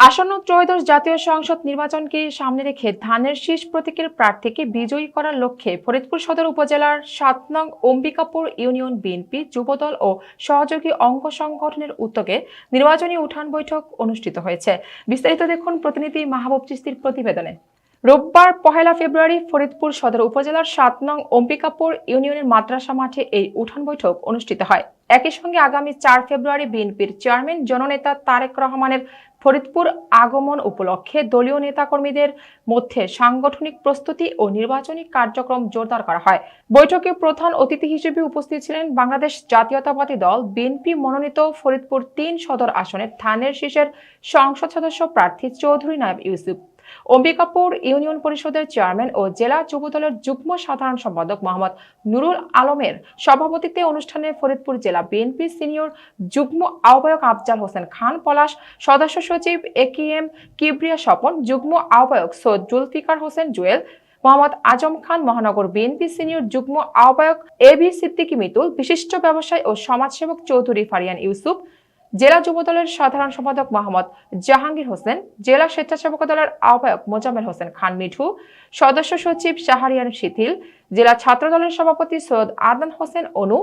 আসন্ন ত্রয়োদশ জাতীয় সংসদ নির্বাচনকে সামনে রেখে ধানের শীষ প্রতীকের প্রার্থীকে বিজয়ী করার লক্ষ্যে ফরিদপুর সদর উপজেলার সাত নং অম্বিকাপুর ইউনিয়ন বিএনপি যুবদল ও সহযোগী অঙ্গ সংগঠনের উদ্যোগে নির্বাচনী উঠান বৈঠক অনুষ্ঠিত হয়েছে। বিস্তারিত দেখুন প্রতিনিধি মাহবুব চিস্তির প্রতিবেদনে। রোববার পহেলা ফেব্রুয়ারি ফরিদপুর সদর উপজেলার সাত নং অম্বিকাপুর ইউনিয়নের মাদ্রাসা মাঠে এই উঠান বৈঠক অনুষ্ঠিত হয়। একই সঙ্গে আগামী চার ফেব্রুয়ারি বিএনপির চেয়ারম্যান, জননেতা তারেক রহমানের ফরিদপুর আগমন উপলক্ষে দলীয় নেতাকর্মীদের মধ্যে সাংগঠনিক প্রস্তুতি ও নির্বাচনী কার্যক্রম জোরদার করা হয়। বৈঠকে প্রধান অতিথি হিসেবে উপস্থিত ছিলেন বাংলাদেশ জাতীয়তাবাদী দল, বিএনপি মনোনীত ফরিদপুর তিন সদর আসনের থানের শীর্ষের সংসদ সদস্য প্রার্থী চৌধুরী নায়েব ইউসুফ। অম্বিকাপুর ইউনিয়ন পরিষদের চেয়ারম্যান ও জেলা যুবদলের যুগ্ম সাধারণ সম্পাদক মোহাম্মদ নুরুল আলমের সভাপতিত্বে অনুষ্ঠানে ফরিদপুর জেলা বিএনপি সিনিয়র যুগ্ম আহ্বায়ক আফজাল হোসেন খান, পলাশ সদস্য সচিব A K M Kibria Swapan, যুগ্ম আহ্বায়ক সৈয়দ জুলফিকার হোসেন জুয়েল, মোহাম্মদ আজম খান মহানগর বিএনপি সিনিয়র যুগ্ম আহ্বায়ক এ বি সিদ্দিকী মিতুল, বিশিষ্ট ব্যবসায়ী ও সমাজসেবক চৌধুরী ফারিয়ান ইউসুফ জেলা যুবদলের সাধারণ সম্পাদক মোহাম্মদ জাহাঙ্গীর হোসেন, জেলা স্বেচ্ছাসেবক দলের আহ্বায়ক মোজাম্মেল হোসেন খান মিঠু, সদস্য সচিব শাহরিয়ান শিথিল, জেলা ছাত্র দলের সভাপতি সৈয়দ আদনান হোসেন অনু,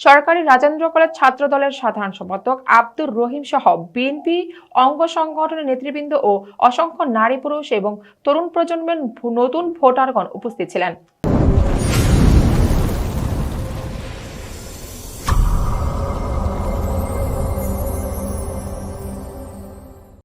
সরকারি রাজেন্দ্র কলেজ ছাত্র দলের সাধারণ সম্পাদক আব্দুর রহিম সহ বিএনপি অঙ্গ সংগঠনের নেতৃবৃন্দ ও অসংখ্য নারী পুরুষ এবং তরুণ প্রজন্মের নতুন ভোটারগণ উপস্থিত ছিলেন।